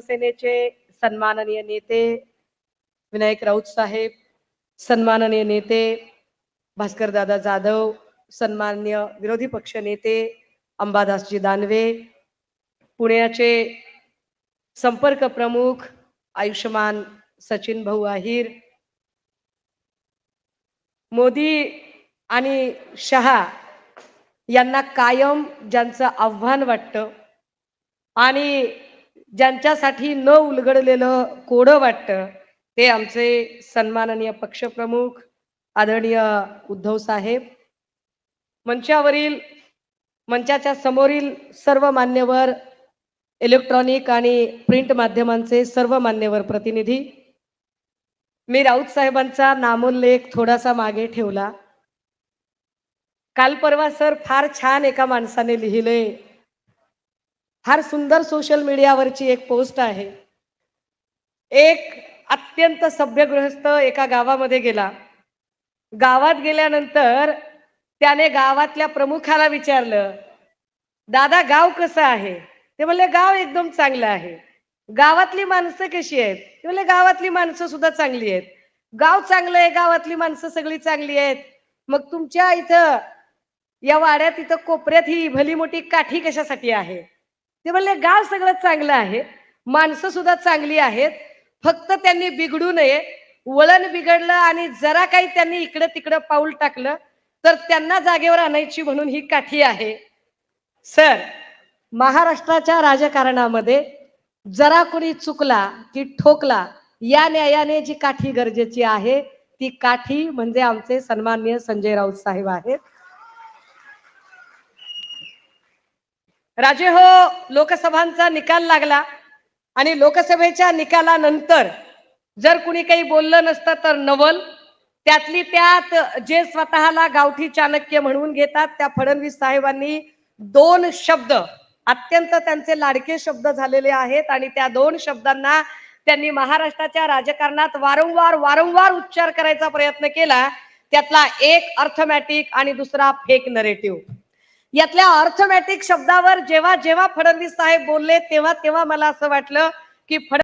सेनेचे सन्माननीय नेते विनायक राऊत साहेब सन्माननीय नेते भास्कर दादा जाधव सन्माननीय विरोधी पक्ष नेते अंबादासजी दानवे पुण्याचे संपर्क प्रमुख आयुष्यमान सचिन भाऊ आहिर मोदी आणि शहा यांना कायम ज्यांचं आव्हान वाटतं आणि ज्यांच्यासाठी न उलगडलेलं कोडं वाटतं ते आमचे सन्माननीय पक्षप्रमुख आदरणीय उद्धव साहेब. मंचावरील मंचाच्या समोरील सर्व मान्यवर इलेक्ट्रॉनिक आणि प्रिंट माध्यमांचे सर्व मान्यवर प्रतिनिधी. मी राऊत साहेबांचा नामोल्लेख थोडासा मागे ठेवला. काल परवा सर फार छान एका माणसाने लिहिले फार सुंदर सोशल मीडियावरची एक पोस्ट आहे. एक अत्यंत सभ्य गृहस्थ एका गावामध्ये गेला. गावात गेल्यानंतर त्याने गावातल्या प्रमुखाला विचारलं दादा गाव कसं आहे? ते म्हणले गाव एकदम चांगलं आहे. गावातली माणसं कशी आहेत? ते म्हणले गावातली माणसं सुद्धा चांगली आहेत. गाव चांगलं आहे गावातली माणसं सगळी चांगली आहेत. मग तुमच्या इथं या वाड्यात इथं कोपऱ्यात ही भली मोठी काठी कशासाठी आहे? ते म्हणले गाव सगळं चांगलं आहे. माणसं सुद्धा चांगली आहेत. फक्त त्यांनी बिघडू नये. वळण बिघडलं आणि जरा काही त्यांनी इकडं तिकडं पाऊल टाकलं तर त्यांना जागेवर आणायची म्हणून ही काठी आहे. सर महाराष्ट्राच्या राजकारणामध्ये जरा कोणी चुकला की ठोकला या न्यायाने जी काठी गरजेची आहे ती काठी म्हणजे आमचे सन्मान्य संजय राऊत साहेब आहेत. राजे हो लोकसभांचा निकाल लागला आणि लोकसभेच्या निकालानंतर जर कुणी काही बोललं नसतं तर नवल त्यातली त्यात जे स्वतःला गावठी चाणक्य म्हणून घेतात त्या फडणवीस साहेबांनी दोन शब्द अत्यंत त्यांचे लाडके शब्द झालेले आहेत आणि त्या दोन शब्दांना त्यांनी महाराष्ट्राच्या राजकारणात वारंवार वारंवार उच्चार करायचा प्रयत्न केला. त्यातला एक अर्थमॅटिक आणि दुसरा फेक नरेटिव्ह यातल्या अर्थमॅटिक शब्दावर जेव्हा जेव्हा फडणवीस साहेब बोलले तेव्हा तेव्हा मला असं वाटलं की फड